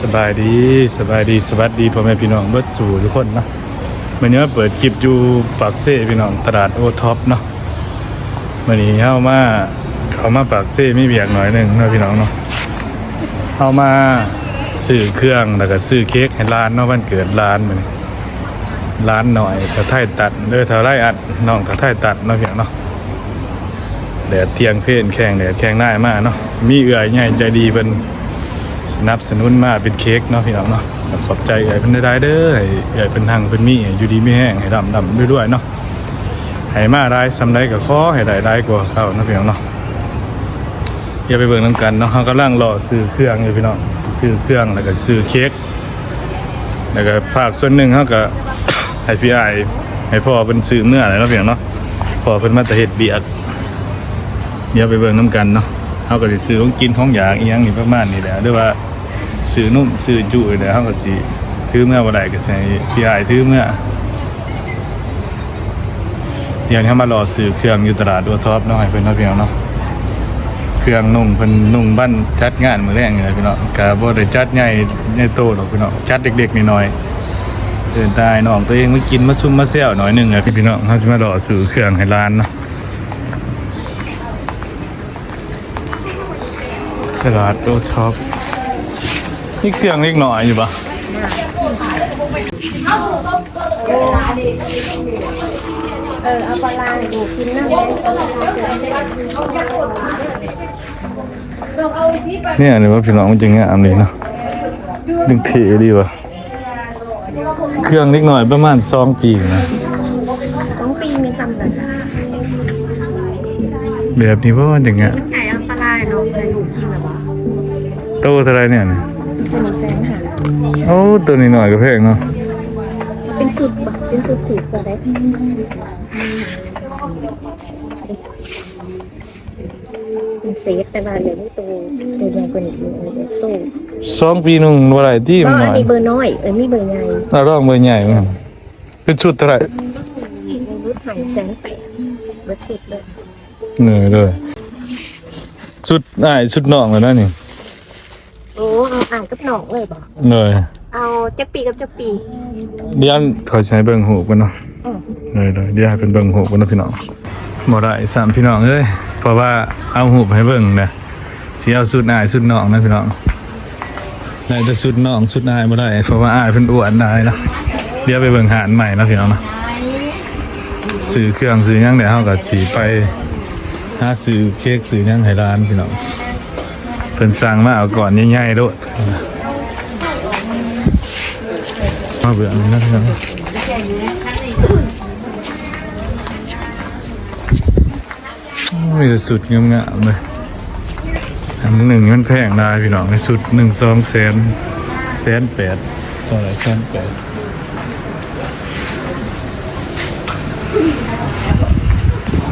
สบายดีสบายดีสวัสดีพ่อแม่พี่น้องเบิดจูทุกคนเนาะวันนี้มาเปิดคลิปอยู่ปากเซ่พี่น้องตลาดโอท็อปเนาะวันนี้เข้ามาเขามาปากเซ่ไม่เบียกหน่อยหนึ่งเนาะพี่น้องเนาะเข้ามาซื้อเครื่องแล้วก็ซื้อเค้กให้ร้านเนาะวันเกิดร้านมันร้านหน่อยกระไทยตัดเด้อเท่าไรอัดน้องกระไทยตัดเนาะพี่น้องเนาะแดดเทียงเพลนแข่งแดดแข่งได้มากเนาะมีเอื่อยใหญ่ใจดีเป็น สนับสนุนมาเป็นเค้กเนาะพี่น้องเนาะขอบใจใหญ่เป็นได้เด้อให้ใหญ่เป็นทางเป็นมีให้อยู่ดีไม่แห้งให้ดำดำด้วยๆเนาะให้มาได้สำไรกับข้อให้ได้ได้กว่าเขาเนาะพี่น้องเนาะอย่าไปเบิ่งน้ำกันเนาะเขากำลังรอซื้อเครื่องอยู่พี่น้องซื้อเครื่องแล้วก็ซื้อเค้กแล้วก็ภาคส่วนหนึ่งเขาก็ให้พี่ไอายให้พ่อเป็นซื้อเมื่ออะไรเนาะพี่น้องเนาะพ่อเป็นมาตะเฮ็ดเบียดอย่าไปเบิ่งน้ำกันเนาะเขาก็สิซื้อของกินของอยากอีหยังนี่ประมาณนี้แหละหรือว่า ซื้อนุ่มซื้อจุเดี๋ยเขาก็สิถือเมื่อบ่ได้ก็สิให้พี่อายถือเมื่อเดี๋ยวนี้มารอซื้อเครื่องอยู่ตลาดดัวท็อปนาะให้เพิ่นเพี่น้องเนาะเครื่องนุ่งเพิ่นนุ่งบ้านจัดงานมือแรงนี่แหละพี่น้องก็บ่ได้จัดใหญ่ใหญ่โตหรอกพี่น้องจัดเด็กๆน้อยๆเดินตายน้องตัวเองมากินมาชุ่มมาแซวหน่อยหนึงอะพี่น้องเขาสิมารอซื้อเครื่องให้ร้านเนาะตลาดโต๊ะช็อป นี่เครื่องเล็กหน่อยอยู่ปะเออเอาปลาร้าให้ดูกินน้ำแดงเอาปลาร้าเสร็จเนี่ยนี่ว่าพี่น้องมันจะงามเลยเนาะดึงเทดีวะเครื่องเล็กหน่อยประมาณสองปีนะสองปีมีตำเลยแบบนี้เพราะว่าอย่างเงี้ยไก่เอาปลาร้าให้น้องเคยดูกินหรือเปล่าโตเท่าไรเนี่ยนี่ ตัวนี้แสนหาโอ้ตัวนี้หน่อยก็แพงเนาะเป็นสุดปะเป็นสุดถือปะได้เป็นเซฟแต่ว่าเหลือนี่ตัวตัวใหญ่กว่านี้อยู่อันนี้โซ่สองปีหนึ่งว่าไรที่ก็มันหอัน่นอยนี้เบอร์น้อยเออนี่เบอร์ใหญ่เราลองเบอร์ใหญ่มั้งเป็นชุดเท่าไหร่รุ่นหายแสนแปดเบอร์สุดเลยเหนื่อยเลยชุดอ้ายชุดน้องเลยนะนี่ โอ้เอาอ่านกับหนองเลยบ่เหนื่อยเอาจักปีกับจักปีเดี๋ยวขอใช้เบิ่งหูกันเนาะอืมเลยเลยเดี๋ยวให้เป็นเบิ่งหูกันเนาะพี่น้องบ่ได้สามพี่น้องเอ้ยเพราะว่าเอาหูให้เบิ่งนะสิเอาสุดอายสุดน้องนะพี่น้องได้แต่สุดน้องสุดอายบ่ได้ เพราะว่าอายเพิ่นอ้วนได้เนาะเดี๋ยวไปเบิ่งหารใหม่เนาะพี่น้องเนาะซื้อเครื่องซื้อหยังเดี๋ยวเฮาก็สิไปหาซื้อเค้กซื้อหยังให้ร้านพี่น้อง เพิ่นสั่งมาเอาก่อนใหญ่ๆโดดมาเบื่อนี่นะพี่น้องมีสุดงามๆเลยอันหนึ่งมันแพงได้พี่น้องในสุดหนึ่งสองแสนแสนแปดเท่าไหร่แสนแปด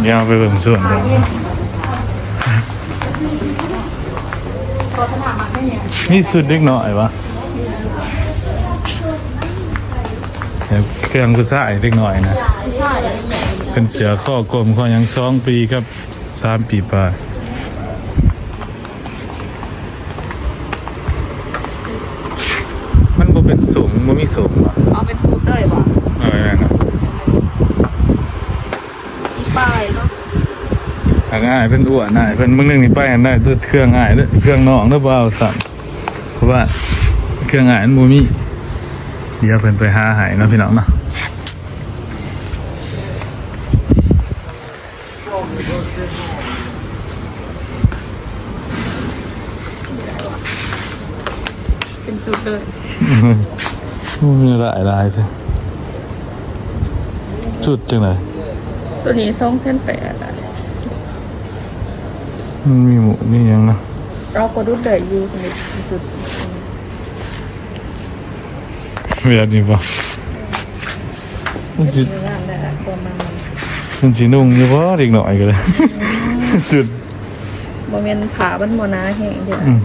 เดี๋ยวเอาไปเบิ่งส่วนกั นมีสุดเล็กหน่อยวะเดี๋ยวเครื่องกุซ่าอีกเล็กหน่อยนะเป็นเสือข้อกลมข้อยังสองปีครับสามปีป่ายมันบ่เป็นสูงบ่มีสูงว่ะเอาเป็นฟูดเลยว่ะ เออนั่นน่ะ อีป้ายเนาะ ทางอ้ายเพิ่นอ้วนอ้ายเพิ่นมึงนึงนี่ไปอันได้ตัวเครื่องอ้ายเด้อเครื่องน้องเด้อบ่เอาสั่นเพราะว่าเครื่องอ้ายมันบ่มีเดี๋ยวเพิ่นไปหาให้เนาะพี่น้องเนาะเป็นสูตรเลยมีหลายลายเด้อจุดจังไดตัวนี้สองเส้นแปดอะ มันมีหมูนี่ยังเนาะเราก็ดูเดือดอยู่ในสุดเวียดนี่ป่ะมันสิงานแต่ตัวมันมันสินุ่งอยู่ป่ะเด็กหน่อยก็เลยสุดโมเมนผ่ามันโมนาแห้งเดียวอืม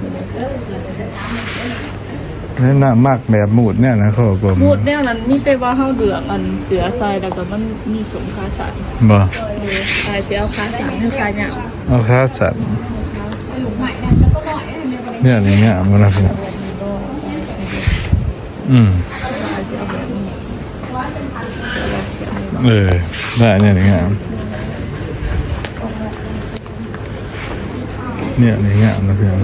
แล้วหน้ามากแบบหมูดเนี่ยนะเขาบอกว่าพูดแนวนั้นมีแต่ว่าเฮาเดือกอันเสือใส่แล้วก็มันมีสมค้าสัตว์บ่เออใส่จะเอาค้าสัตว์ให้ค้าเหยาว เอาค่าสัตว์เนี่ยอะไรเงี้ยมันนะพี่อืมอาจจะเอาแบบนี้เอได้เนี่ยนี่งามเนี่ยนี่งามนะเพื่อน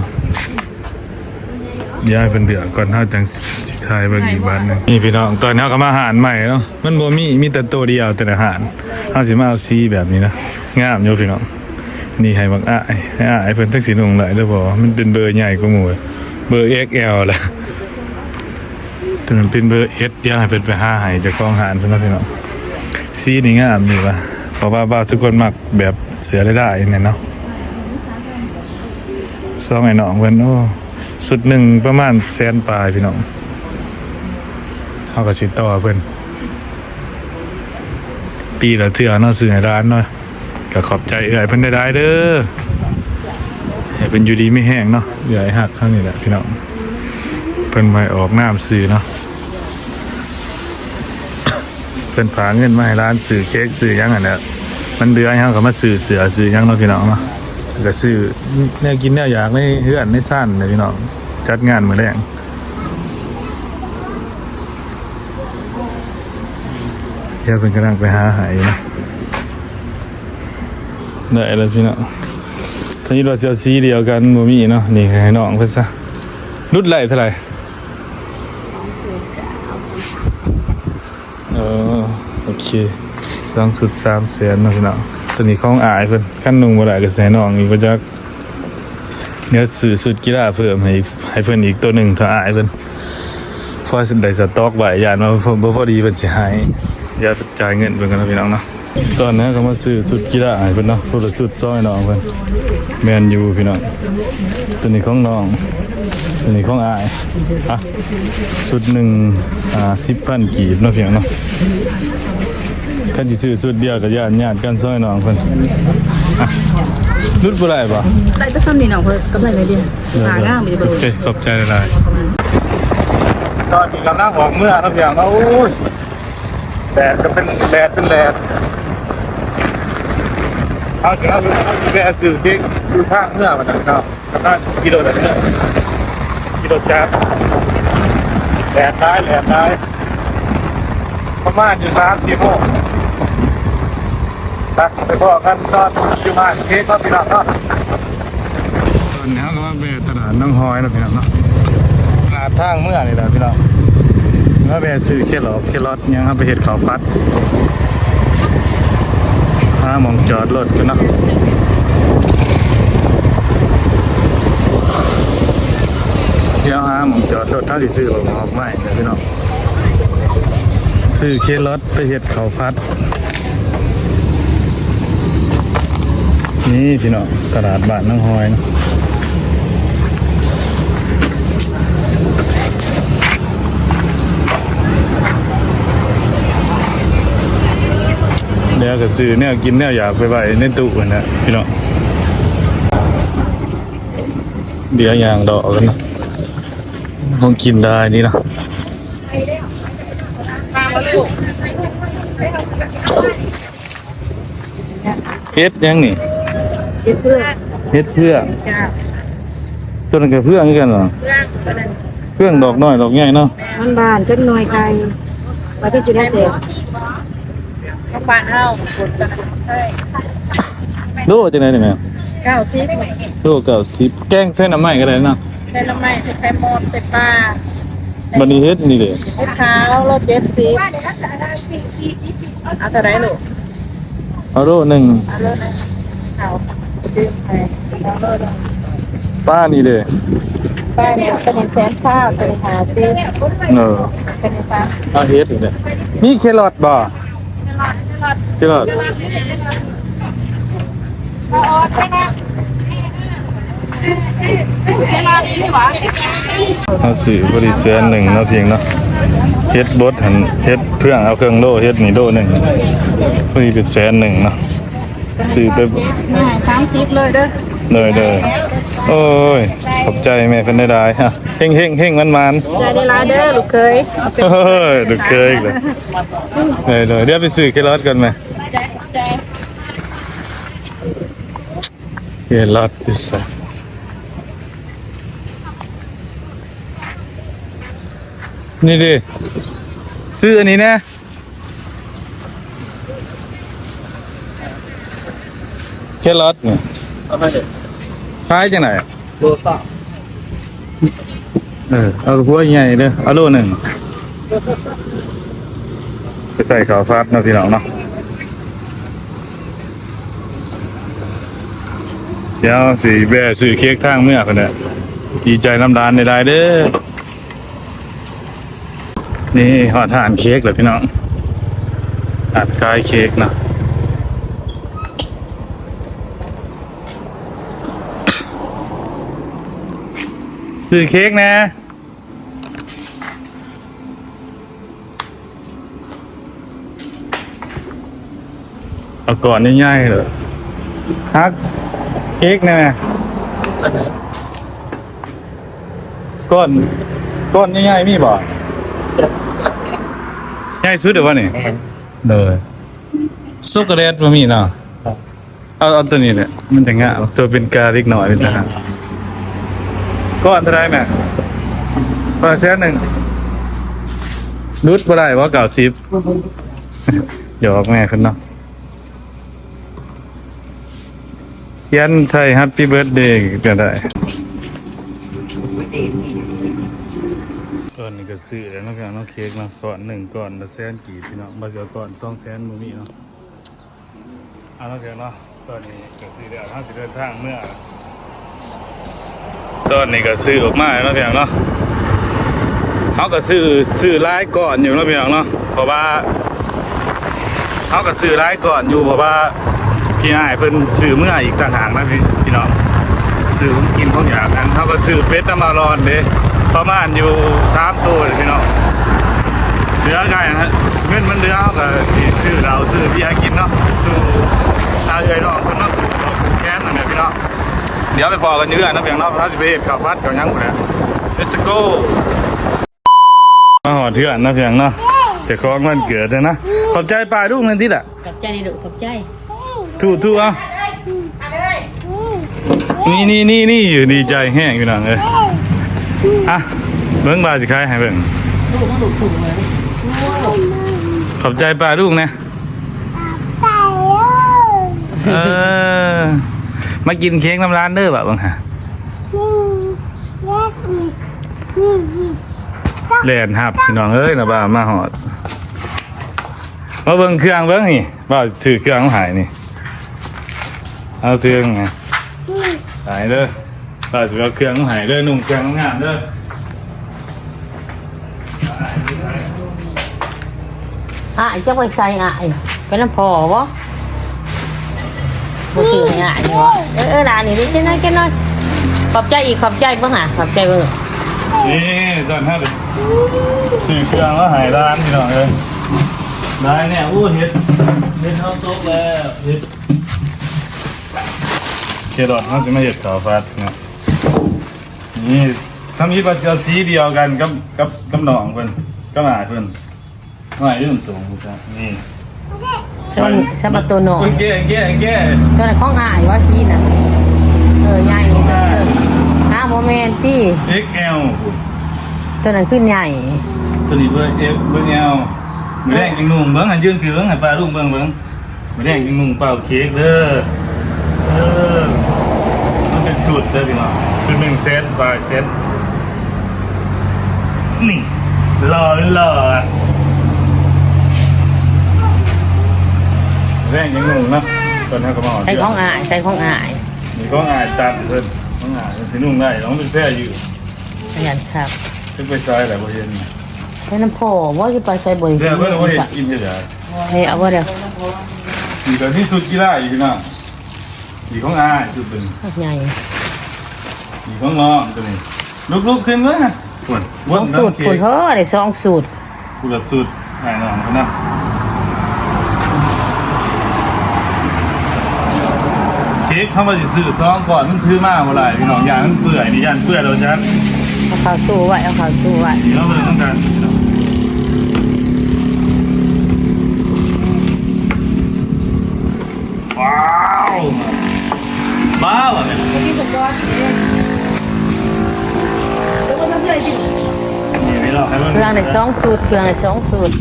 ย้ายเป็นเดือก่อนเท่าจังสิทายบิ่งอีกบ้านหนึงนี่พี่น้องตอนนี้เขาก็มาหารใหม่เนาะมันบ่มีมีแต่ตัวเดียวแต่อาหารเฮาสิมาเอาซีแบบนี้นะงามอยู่พี่น้อง นี่ให้บักอ้ายให้อ้ายเพิ่นทักสิลงหลายเด้อบ่มันเป็นเบอร์ใหญ่กว่าหมู่เบอร์ XL ล่ะตัวนั้นเป็นเบอร์ S เดี๋ยวให้เพิ่นไปหาให้เจ้าของหารเพิ่นเนาะพี่น้องสีนี่งามดีว่ะเพราะว่าบาสุคนมักแบบเสือได้ได้เนี่ยเนาะซองไอ้น้องเพิ่นโอ้สุดหนึ่งประมาณแสนปลายพี่น้องเขาก็สิต่อเพิ่นปีละเทื่อเนาะซื้อให้ร้านเนาะ ก็ขอบใจเอื้อยเพิ่นได้ๆเด้อเป็นอยู่ดีไม่แห้งเนาะเอื้อยหักเท่านี้แหละพี่น้องเพิ่นไปออกน้ำซื้อเนาะเป็นผาเงินมาให้ร้านสื่อเค้กสื่อยังอันเนี้ยมันเดือยเขาก็มาสื่อเสือสื่อยังเนาะพี่น้องเนาะก็สื่อแนวกินแนวอยากในเฮือนในสั้นเลยพี่น้องจัดงานมื้อแรงเดี๋ยวเป็นกำลังไปหาหายนะ ได้แล้วพี่น้องทีนี้เราจะเอาสีเดียวกันบ่มีเนาะนี่ให้น้องเพิ่นซะรุดไหลเท่าไหร่เออโอเคสองสุดสามแสนเนาะพี่น้องตัวนี้ของอายเพิ่นขั้นนุ่งบ่ได้ก็แสนน้องอีกบ่จักเนี่ยซื้อสุดกีฬาเพิ่มให้ให้เพิ่นอีกตัวหนึ่งถ้าอายเพิ่นพอสิได้สต็อกไว้ยานมาเพิ่นบ่พอดีเพิ่นสิให้อย่าจ่ายเงินเพิ่นกันเนาะพี่น้องเนาะ ตอนนี้ก็มาซื้อสุดกีฬาให้เพิ่นเนาะผู้ละสุดซอยน้องเพิ่นแม่นอยู่พี่น้องตัวนี้ของน้องตัวนี้ของอายอะชุดหนึ่งอ่าสิบพันกีบเนาะเพียงเนาะกันจิซื้อชุดเดียวกับญาติญาติกันซอยน้องเพิ่นอะรุดบ่ได้ปะได้ก็ซ้ำนี่น้องเพิ่นกำไรไม่ดีหางามมีเบิ่โองเคขอบใจหลายตอนนี้กำลังออกเมื่อเนาะเพียงเนาะโอ้ย แดดก็เป็นแดดเป็นแดดเอาถึงเอาไปแวะซื้อเค้กดูทางเมื่อมันนะเนาะกำลังกิโลแต่เดียวกิโลจักรแหลกได้แหลกได้ประมาณอยู่สามสี่โมงไปไปพ่อกันตอนอยู่บ้านเค้กก็พี่น้องเนาะตอนนี้ก็ว่าเบตลาดน้องหอยนะพี่น้องเนาะตลาดทางเมื่อนี่แหละพี่น้อง มมติว่าเบซื้อเคลอเคลอดยังครับไปเห็ดเขาวปัดห้ามองจอดรถกันเนาะเที่ยวห้ามองจอดรถเท่าที่ซื้อออกมออกไม่นะพี่น้องซื้อเคลอดไปเห็ดเขาพัด นี่พี่น้องตลาดบ้านน้องหอยนะ เดี๋ยวก็ซื้อเนี่ยกินเนี่ยอยากไปไว้ในตู้นะพี่น้องเดี๋ยวอย่างดอกกันนะคงกินได้นี่นะเฮ็ดยังนี่เฮ็ดเพื่อเฮ็ดเพื่อตัวนั้นก็เพื่องคือกันเหรอเพื่องดอกน้อยดอกใหญ่เนาะมันบานขึ้นหน่อยไกลว่าที่สิได้เสร็จ บ้านเฮาฝนตกใช่โลจังได๋นี่แม่เก้าสิบโล90แกงเส้นน้ำไหม้ก็ได้เนาะใส่ละไม้ใส่มอนใส่ปลาบัดนี้เฮ็ดนี่เด้เฮ็ดขาวโลเจ็ดสิบเอาเท่าไรลูกเอาโลหนึงเอาโลนึงขาวซื้อไปเอาโลนึงป้านี่เด้ป้าเนี่ยเป็นแสนข้าวเป็นหาซื้อเออเป็นฟ้าเอาเฮ็ดนี่เด้มีแครอทบ่ แครอทเอาสิบริเซนหนึ่งเนาะเพียงเนาะเฮ็ดบดหันเฮ็ดเพื่องเอาเครื่องโลเฮ็ดนี่โลหนึ่งพอดีเป็นแสนหนึ่งเนาะซื้อไปง่ายสามสิบเลยเด้อ เลยเลยโอ้ยขอบใจแม่เป็นได้ได้ฮะเฮงเฮงเฮงมันมันใจได้ลายเด้อลูกเคยเฮ้ยดูเคยอีกเลยเลยเลยเดี๋ยวไปซื้อแครอทกันไหมใจแครอทดิสนี่ดิซื้ออันนี้นะแค่รถเนี่ยเอาไปเด็ด ขายจังไหนโลซ่าเออเอาหัวใหญ่เด้อเอาโลหนึ่งไปใส่ข้าวฟัดเนาะพี่น้องเนาะเดี๋ยวสิแบะซื้อเค้กทางเมื่อคนน่ะดีใจน้ำดานในได้เด้อนี่หอดทานเค้กเลยพี่น้องอัดกายเค้กเนาะ ซื้อเค้กนะเอาก่อนง่ายๆเลยฮักเค้กนะอันไหนก้อนก้อนง่ายๆมีบ่เด็ดอันไหนง่ายสุดเดี๋ยววะนี่แอนเลยซุกโกแลตบ่มีเนาะเอาเอาตัวนี้แหละมันจะง่ายตัวเป็นกาเล็กหน่อยเป็นทหาร ก้อนเท่าไรแม่ก้อนแสนหนึ่งรุดบ่ได้ว่าเก่าซิบหยอกแม่ขึ้นเนาะเขียนใส่ Happy Birthday ก็ได้ก่อนนี้ก็ซื้อแล้วนาะพี่น้องเค้กนะก่อนหนึ่งก่อนละแสนกี่พี่น้องบาเสียก่อนสองแสนมือมีเนาะเอานาะพี่น้องเนาะตอนนี้ก็ซื้อแล้วห้าสิเดินทางเมื่อ ตอนนี้ก็ซื้อออกมาแล้วเนาะพี่น้องเนาะเขาก็ซื้อซื้อหลายก่อนอยู่เนาะพี่น้องเนาะเพราะว่าเขาก็ซื้อร้ายก่อนอยู่เพราะว่าพี่นายเพิ่นซื้อเมื่ออีกต่างหากนะพี่พี่น้องซื้อของกินของอยากกันเขาก็ซื้อเป็ดน้ำมารอนเด้ประมาณอยู่สามตัวเลยพี่น้องเหลือไก่นะฮะเงินมันเหลือเขาก็ซื้อเราซื้อพี่ยากินเนาะซื้ออาเอ้ยน้องคนเนาะถูกโลกถูกแค้นนั่นแหละพี่น้อง เดี๋ยวไปพอกันเยอะนะเพียงเนาะเขาจะไปเห็ดข้าวพัดกับหยังหมดแล้ว let's go มาหอดเถื่อนนะเพียงเนาะแต่ของมันเกิดเลยนะ ขอบใจปลาลูกนั่นที่ละขอบใจในดุขอบใจถูถูเอานี่นี่นี่นี่อยู่ดีใจแห้งอยู่หนังเลยอะเบิ้งบาสิคายให้เบิ้งลูกมันดุถูกเลยขอบใจปลาลูกนะเออ มากินเค้กน้ำร้านเด้อแบบบังฮะแลนหับพี่น้องเอ้ยนะบ้ามาหอดมาเบิ้งเครื่องเบิ้งนี่บ้าถือเครื่องหายนี่เอาเครื่องไงหายเด้อบ้าสิเอาเครื่องหายเด้อนุ่งเครื่องงามเด้ออะไอ้เจ้าไปใส่อะไอ้เป็นน้ำพอวะ มาซื้อให้อะนี่วะเออเออร้านนี้ดิฉันน้อยแค่น้อยขอบใจอีกขอบใจเบ้างอะขอบใจเบ้างนี่ตอนห้าเด็กถือเครื่องมาหายร้านพี่น้องเลยได้เนี่ยอู้เฮ็ดเฮ็ดข้าวต้มแล้วเฮ็ดเครอทเขาจะไม่เห็ดขาวฟัดเนาะนี่ถ้ามีปลาเจียวสีเดียวกันกับกับกับหนองเพิ่นก็มาเพิ่นหมาเรื่องสูงจ้ะนี่ ใช่ใช่ประตูหนองแก้แก้แก้ตัวไหนของอ่ายวะซีน่ะเออใหญ่ตัวเออห้าโมเมนตี้เอ็กเอลตัวนั้นขึ้นใหญ่ ตัวนี้เบอร์เอฟเบอร์เอลมือแดงกินนุ่งเบิ้งหันยืนคือเบิ้งหันปลาลูกเบิ้งเบิ้งมือแดงกินนุ่งเปล่าเค้กเด้อเออมันเป็นสูตรเด้อพี่น้องคือหนึ่งเซตบายเซตนี่หล่อเป็นหล่ออะ แรงยังงงเนาะตอนนี้ก็มาใส่ของอ่ายใส่ของอ่ายมีก็งายตัดเพิ่นก็งายสินุ่งได้น้องเป็นแพ้อยู่ขยันครับขึ้นไปซ้ายแหละบ่เห็นเป็นน้ำพอว่าจะไปใส่บ่อยเดี๋ยวเพิ่นบ่เห็นกินเฮ็ดหยังเฮ้ยเอาว่าเดี๋ยวมีก็ที่สุดกีฬาอยู่พี่น้องมีของอายสุดเป็นใหญ่มีของน้องตัวนี้ลุกๆขึ้นเลยนะปวดสองสูตรผลเฮ้อได้สองสูตรปวดสุดหายน้องคนนั้นเกเข้ามาสิซื้อซองก่อนมันถือมากบ่หลายพี่น้องยางมันเปื่อยนี่ย่านเปื่อยแล้วจ้ะเอาขาสู้ไว้เอาขาสู้ไว้เดี๋ยวเบิ่งต้องการพี่น้องว้าวว้าวอะเนี่ยกินกับก้อนแล้วก็ทำอะไรกินนี่ไม่รอกให้มัน เครื่องในสองสูตรเครื่องในสองสูตร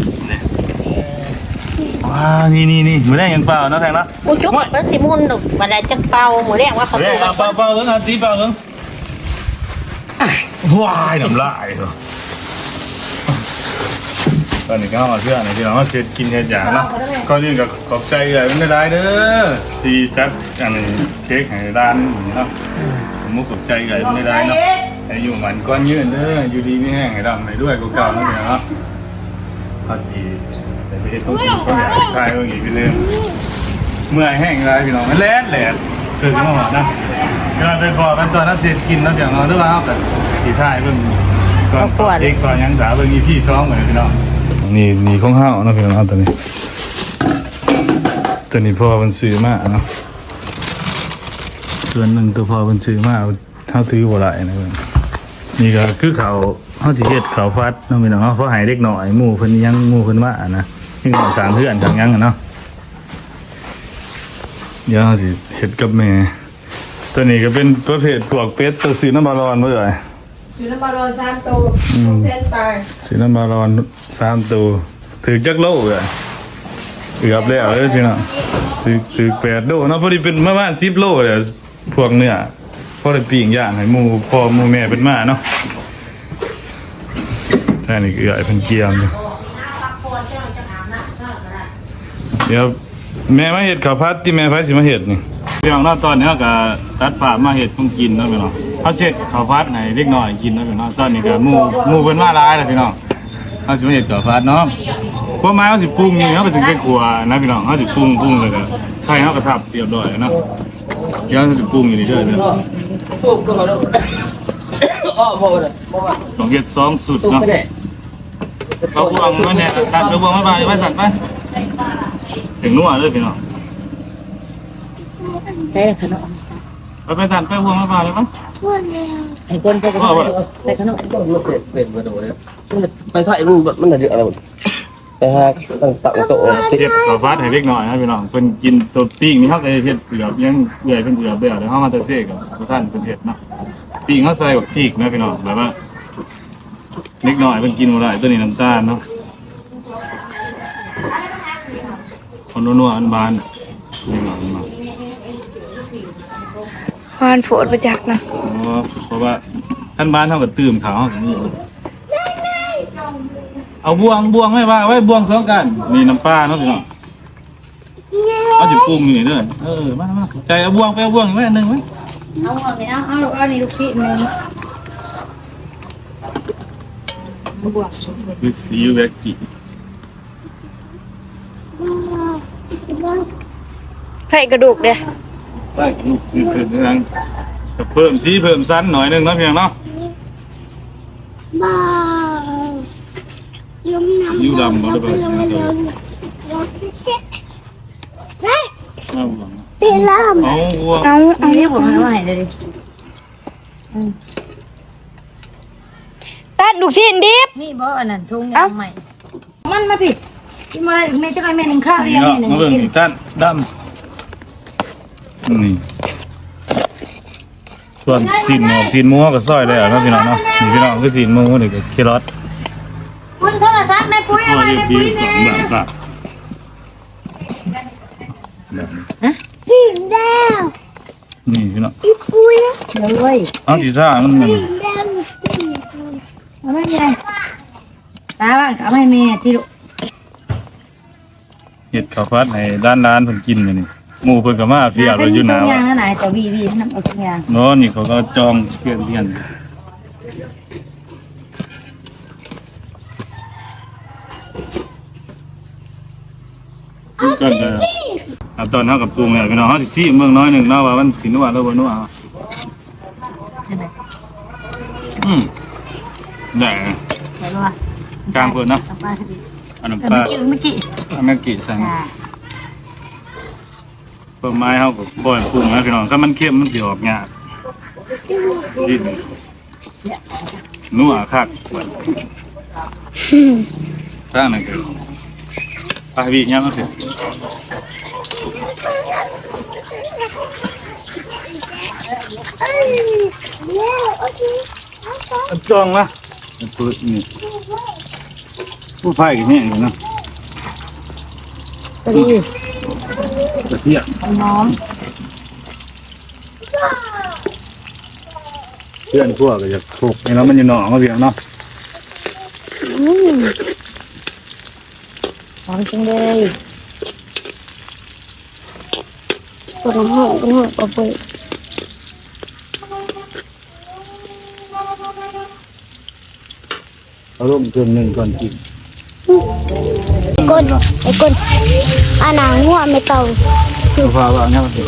ว้าวนี่นี่นี่มือแรกยังเปล่าเนาะแทงเนาะอุ้ยจุ๊บมันสิมุนดอกบันไดจังเป่าหมูแรกว่าเขาเฮ้ตัยวเปล่าเปล่าเอิงเอาตีเปล่าเอิงว้ายน้ำลายเหรอตอนนี้ก็มาเพื่อนนะที่เราเสร็จกินเห็ดอย่างเนาะก็ยื่นกับขอบใจเลยไม่ได้เด้อที่จัดอันนี้เค้กให้ร้านเนาะผมมุกขอบใจเลยไม่ได้เนาะให้อยู่มันก้อนยืนเด้ออยู่ดีไม่แห้งให้ดำให้ด้วยกูเก่านั่นเองเนาะ เอาจีไปเห็ดต้องกินก็อยากทายว่าอย่างนี้ไปเรื่องเมื่อยแห้งไรพี่น้องมันแล่นแหลดเกิดขึ้นมาหมดนะเวลาไปพอกันตอนนั้นเสร็จกินแล้วอย่างนอนด้วยว่าแต่สีท้ายเพิ่งก่อนเด็กก่อนยังสาวเพิ่งมีพี่ซ้อมเหมือนพี่น้องนี่นี่ของห้าวนะพี่น้องตัวนี้ตัวนี้พ่อมันซื้อมาเนาะส่วนหนึ่งตัวพ่อมันซื้อมาเท่าซื้อบ่ได้นะเพิ่นนี่ก็คือเขา เขาสิเฮ็ดเขาวฟัดเนาะพี่น้องเพราะใหายเด็กหน่อยหมู่เพิ่นยังหมู่เพิ่นว่านะนี่ก็สร้างเพื่อนทางยังอะเนาะเดี๋ยวเราสิเห็ดกับแม่ตัวนี้ก็เป็นประเภทปลวกเป็ดตัวสีน้ำบาลอนเมื่อไหร่อยู่น้ำบาลอนสามโตเส้นตายสีน้ำบาลอนสามตัวถือจักโลเลยเกือบแล้วเลยพี่น้องถือถือแปดโลเนาะพอดีเป็นประมาณสิบโลเลยพวกเนื้อพอได้ปีงย่างให้หมูพ่อหมูแม่เป็นมาเนาะ แต่นี่คือไอ้เป็นเกียมอยู่เดี๋ยวแม่มาเห็ดข้าวพัดที่แม่ไฟสิมาเห็ดนี่พี่น้องเนาะตอนนี้ก็ตัดฝามาเห็ดคงกินเนาะพี่น้องเขาเสร็จข้าวพัดให้เล็กน้อยกินเนาะพี่น้องตอนนี้ก็หมูหมูเพิ่นมาลายแล้วพี่น้องเขาสิมาเห็ดข้าวพัดเนาะพวกไม้เขาสิปรุงนี่เขาก็ถึงได้ครัวนะพี่น้องเขาสิปรุงปรุงเลยก็ใช่เขาก็ทับเรียบร้อยเนาะเดี๋ยวเขาสิปรุงอยู่นี่เด้อพี่น้อง ถูกก็มาแล้วอ้อพอเลยพอว่าต้องเฮ็ดสองสุดถูกเนาะไม่ได้เอาบวงมาเนี่ยตัดไปบวงมาบาดไปตัดไปถึงนัวเลยพี่น้องใส่ขนมไปไปตัดไปบวงมาบาดเลยมั้งไอ้คนใส่ขนมใส่ขนมต้องเลือกเปลี่ยนเปลี่ยนมาดูเลยไปถ่ายมันมันอะไรอะไรหมดไปหาตั้งตั้งโต๊ะติดเฮ็ดข้าวฟัดให้เล็กน้อยนะพี่น้องเพิ่นกินตัวปิ้งนี่เฮาก็เฮ็ดเกือบยังเอื่อยเพิ่นเกือบแล้วเดี๋ยวเฮามาตะเซกับท่านเพิ่นเฮ็ดเนาะ ปิ้งเฮาใส่บักพริกนะพี่น้องแบบว่าเล็กน้อยเพิ่นกินบ่ได้ตัวนี้น้ำตาลเนาะคนนัวๆอันบานเล็กน้อยมาพานโฟดประจักษ์นะอ๋อเพราะว่าท่านบ้านเท่ากับตื่มเขาอย่างนี้เอาบวงบวงไม่ว่าไว้บวงสองกัน นี่น้ำปลาเนาะพี่น้องเอาจิปรุงนี่เด้อเออมามาใจเอาบวงไปเอาบวงอีกไว้อันหนึ่งไว้ เอาเอาเนี่ยเอาเอาลูกเอานี่ลูกชิ้นนึงคือซีเวกกิไผ่กระดูกเด้ได้ลูกคือเพิ่มนังเพิ่มซีเพิ่มสั้นหน่อยหนึงเนาะพี่น้องเนาะบ้าลมหนาวซีอิ๊วดำบ่ได้เพิ่มนะครัเฮ้ยเอาบวง ตีลามเอาบวงเอาอันนี้ผมให้ว่าให้เลยดิตัดลูกชิ้นดิบนี่บ่อันนั้นทุ่งยางใหม่ มันมาผิดที่มาแม่จะไปแม่หนึ่งข้าวเรียนี่นเนาะแม่หนึ่งมาเบิ่งอีกท่านดำนี่ส่วนสีนหมอกสีนหมัวก็ซอยได้แล้วเนาะพี่น้องเนาะนี่พี่น้องคือสีนหมูนี่ก็เครอทคุณโทรศัพท์แม่ปุ้ยซเอาอยไว้ดีแม่ดีปุ้ยสแม่องแบบแบบ นี้สีแดงนี่พี่น้องอีปุ้ยเดี๋ยวเว้ยเอาสีซ่ามันมันสีแดงสีเอาไม่ไงตาบ้างเอาให้แม่ที่ลูกเห็ดข้าวผัดให้ด้านร้านเพิ่นกินเลยนี่หมู่เพิ่นก็มาเฟียไปอยู่หนาวทุกอย่างนั่นไหนแต่วีวีนั่นเอาทุกอย่างเนาะนี่เขาก็จองเที่ยงเที่ยงก็จะเอาตอนเฮากับปรุงเนี่ยพี่น้องเฮาสิซีเมืองน้อยหนึงเนาะว่ามันสินัวหรือบ่นัวอืมได้นะเห็นป่ะกลางเพิ่นเนาะเอาปลาสิอันน้ำเอปอลาเมื่อกี้เมื่อกี้อันนั้นกี่ใส่มาอ่าเพิ่มไม้เขาก็บ่อยปรุงนะพี่น้องถ้ามันเค็มมันสิออกยากสินัวคักเบิดตั้งนั่นคือปลาบียังก็สิ จองละปืนนี่ผู้ไผ่กันเนี่ยอยู่นะก็ดีกระเทียมน้อมเพื่อนพวกก็จะถูกไอ้เนาะมันอยู่หนองก็เพียงเนาะอืมหอมจังเลย ปวดหัวปวดหัวปวดหัวเอาร่มเครื่องหนึ่งก่อนกินก้นไอ้ก้นอาหนังหัวไม่เต่าเอาฟ้าว่าเนี่ยมันเป็น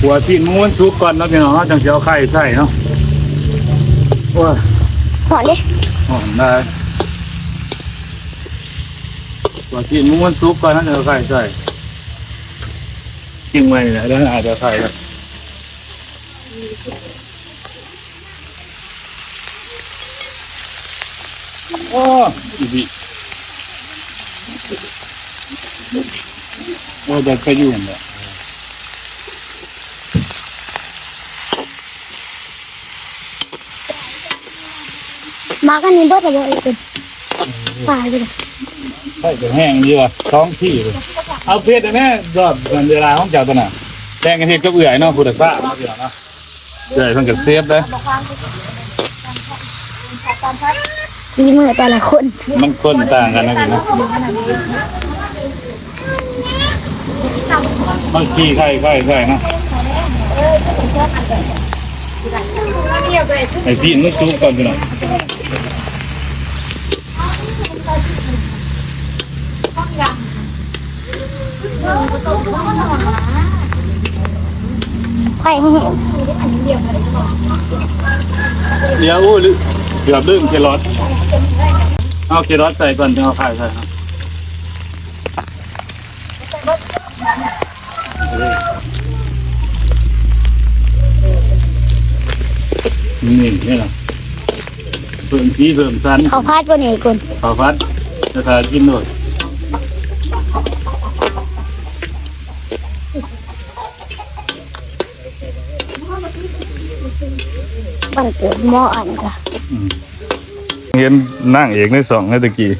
หัวที่ม้วนซุปก่อนเนาะพี่น้องเนาะจังสิเอาไข่ใส่เนาะว้าหัวดิหอมได้ หัวที่ม้วนซุปก่อนนั่นจะเอาไข่ใส่กินไว้เนี่ยแล้วอาจจะไข่แล้วโอ้อีบีโอ้เด็กไปอยู่เนี่ยมากันนี่เบิดเลยไอ้ก้นตายไปเลย ใช่จะแห้งดีว่ะท้องที่เลยเอาเพชรนะแม่รอบวันเวลาของเจ้าตัวน่ะแดงกันเทศก็เอื่อยเนาะพุทธศาสตร์เนาะพี่น้องเนาะเอื่อยเพิ่นก็เซฟเลยมีมือแต่ละคน มันคนต่างกันนะพี่นะบางทีไข่ไข่ไข่นะไอ้ที่มันซุกก่อนพี่น้อง ไข่แห้งเดี๋ยวอู้ลืมเกือบลืมเครอทเอาเครอทใส่ก่อนจะเอาไข่ใส่ครับนี่นี่นะเพิ่มที่เพิ่มสันเขาพาดบนไอ้ก้นขาวฟัดจะทานกินด้วย บันเกิดหม้ออันกะเห็นนั่งเอกในสองในตะกี้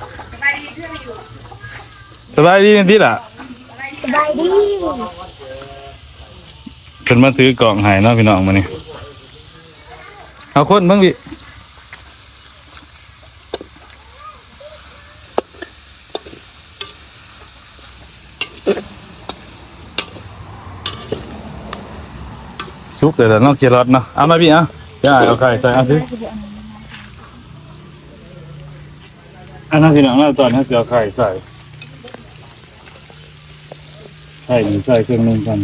สบายดีนี่ที่ล่ะสบายดีเป็นมาซื้อกล่องใหายเนาะพี่น้องมานี่เอาคนบ้างพี่ ซุปเดี๋ยวเราต้องเคี่ยวรสเนาะเอามาพี่อะอย่าเอาไข่ใส่เอาสิอันนั้นพี่น้องเราตอนนี้จะเอาไข่ใส่ไข่หนึ่งใส่เครื่องนึงกัน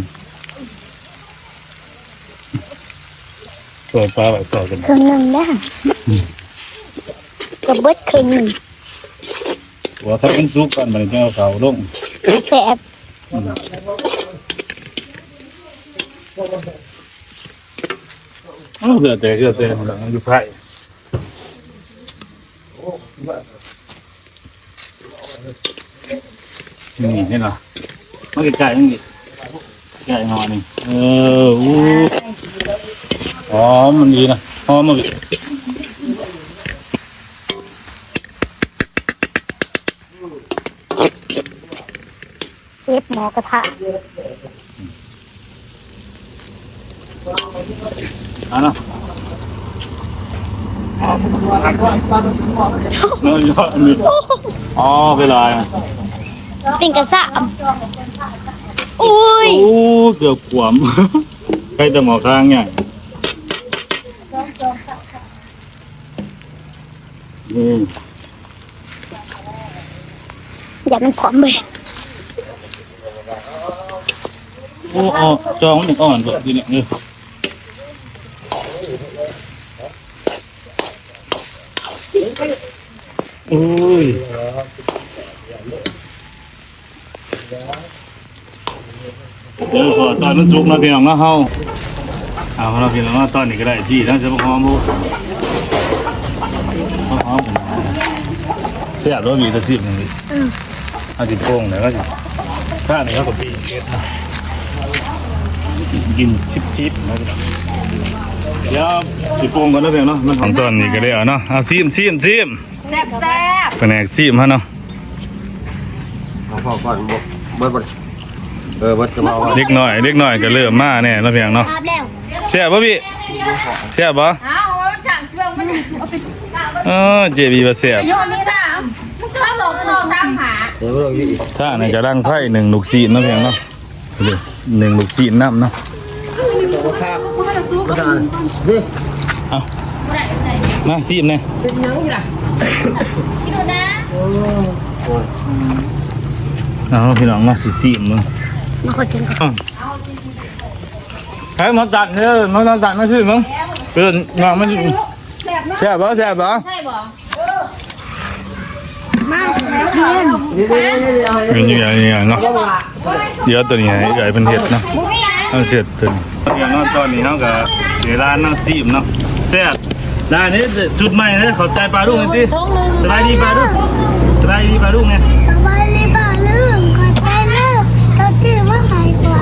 เปิดฟ้าไว้ใส่กันครึ่งหนึ่งนะกับเบิดครึ่งหนึ่งหัวถ้าเป็นซุปกันมันจะเอาเขาลงแสบ อ้าวเดือดแต่เดือดแต่หลังอยู่ไผ่นี่เห็นเหรอมันไก่ๆนี่ไก่นอนนี่เอออู้หอมมันดีนะหอมมันเซฟหมอกระทะ อะนะเนื้อยอดอันนี้อ๋อเวลาอะเป็นกระสามอุ้ย อ้เกือบขวมใครจะหมอค้างไงนี่อย่ามันผอมเออ๋อจองน่าเฮาเอาพอเดี๋ยวพอตอนมันสุกนะพี่น้องนะเฮาเอาเราพี่น้องนะตอนนี้ก็ได้ที่ทั้งจะมาหอมบุหอมเสียบรถมีตะสิบหนึ่งเอาจิโป้งเนี่ยก็สิข้านี่เขาก็ปีเก็ดนะกินชิบชิบๆนะพี่น้อง เดี๋ยวสิปรุงก่อนนะเพียงเนาะมันของต้นนี่ก็ได้เอาเนาะเอาซีมซีมซีมแซ่บแซ่บแผนกซีมฮะเนาะเอาพ่อก่อนบ่เบิดบ่ดิเออเบิดจะมาเอาเล็กน้อยเล็กน้อยก็เริ่มมาแน่แล้วเพียงเนาะครับแล้วแซ่บป่ะพี่แซ่บป่ะอ้าวถังเชื่องมันเอาไปเออเจบีว่าแซ่บโยนนี่ตามมึงจะบอกมึงเอาตามหาเดี๋ยวเราอยู่อีกถ้าในกระดังไพ่หนึ่งลูกซีนเนาะเพียงเนาะเดี๋ยวหนึ่งลูกซีนน้ำเนาะบ่ค่า บ่ได้นี่เอามาซีมเนี่ยเป็นหยังอีล่ะเอาพี่น้องมาสิซีมมึงมาขอกินก่อนอ้าวให้มาตัดเนี่ยมาตัดมาซื้อมึงเตือนมามันแซ่บป่ะแซ่บป่ะมาเพียนมีอยู่อย่างนี้เนาะเดี๋ยวตัวนี้ให้ใหญ่เป็นเห็ดเนาะ เอาเสร็จตัวนี้อย่างนอนตอนนี้เขาก็เดี๋ยวร้านนั่งซีมเนาะแซ่บร้านนี้จุดใหม่เลยขอบใจปลาดุ้งเลยสิสบายดีปลาดุ้งสบายดีปลาดุ้งไงไปเลยบ้าลืมขอไปเลิกเขาจืดว่าใครกว่า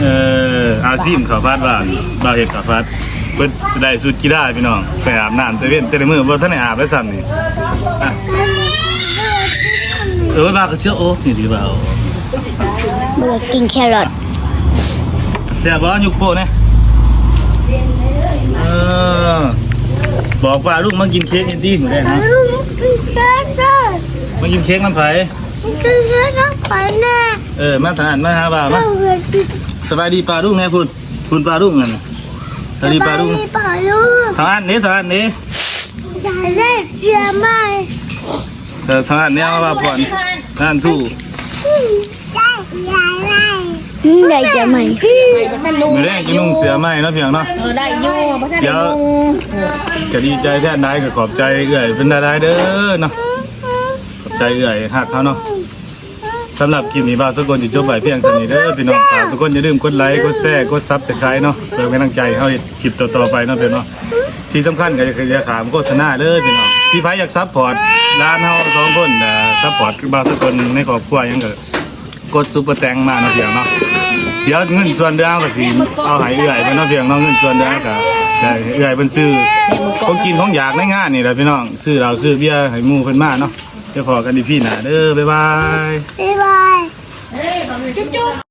เอ่ออาซีมข้าวผัดบ้านบ่าวเห็ดข้าวผัดเพิ่นสิได้สูตรกีฬาพี่น้องไปอาบน้ำแต่เว้นแต่ละมื้อบ่ทันได้อาบแล้วซ้ำนี่อะเออว่าก็เชื่อโอ้นี่ดีเปล่าเบื่อกินแครอท แซ่บบ่ยุกโปะเนี่ยเออบอกว่าลูกมากินเค้กอินดี้หนูได้นะลูกกินเชื้อเด้อมากินเค้กน้ำไผ่กินเชื้อน้ำขวัญแน่เออมาทานมาหาบ่าวมาเราเบื่อกินสบายดีปลาดุ้งไงพุ่นพุ่นปลาดุ้งกันน่ะสบายดีปลาดุ้งไปบ้าลูกทานนี้ทานนี้อย่าเล่นเยอะมากเออทานนี้เอามาผ่อนทานทู่ได้ยายไร ได้จะไหมมือแรกกินนุ่งเสือไหมเนาะเพียงเนาะเออได้อยูเพราะถ้าเดี๋ได้ยวงูก็ดีใจแท้ได้ก็ขอบใจเอื่อยเป็นได้เด้อเนาะขอบใจเอื่อยหักเขาเนาะสำหรับคลิปนี้บ่าวสกลจิตจบไปเพียงเท่านี้เด้อพี่น้องฝากทุกคนอย่าลืมกดไลค์กดแชร์กดซับสไครต์เนาะเพื่อเป็นกำลังใจให้เฮาเฮ็ดคลิปต่อๆไปเนาะเพี่นเนาะที่สำคัญก็คืออย่าขามโฆษณาเด้อพี่น้องที่ไผอยากซัพพอร์ตร้านเฮาสองคนน่ะซัพพอร์ตบ่าวสกลในครอบครัวหยังก็กดซุปเปอร์แตงมาเนาะเพียงเนาะ เดี๋ยวเงินส่วนเดียวก็สิเอาให้เอื่อยเพิ่น้องเพียงเน้องเงินส่วนเดียวก็ได้เอื่อยเพิ่นซื้อของกินของอยากในงานนี่แหละพี่น้องซื้อเราซื้อเบียร์ให้หมู่เพิ่นมาเนาะเดี๋ยวพอกันดีพี่หน้าเด้อบ๊ายบาย บ๊ายบาย จุ๊บ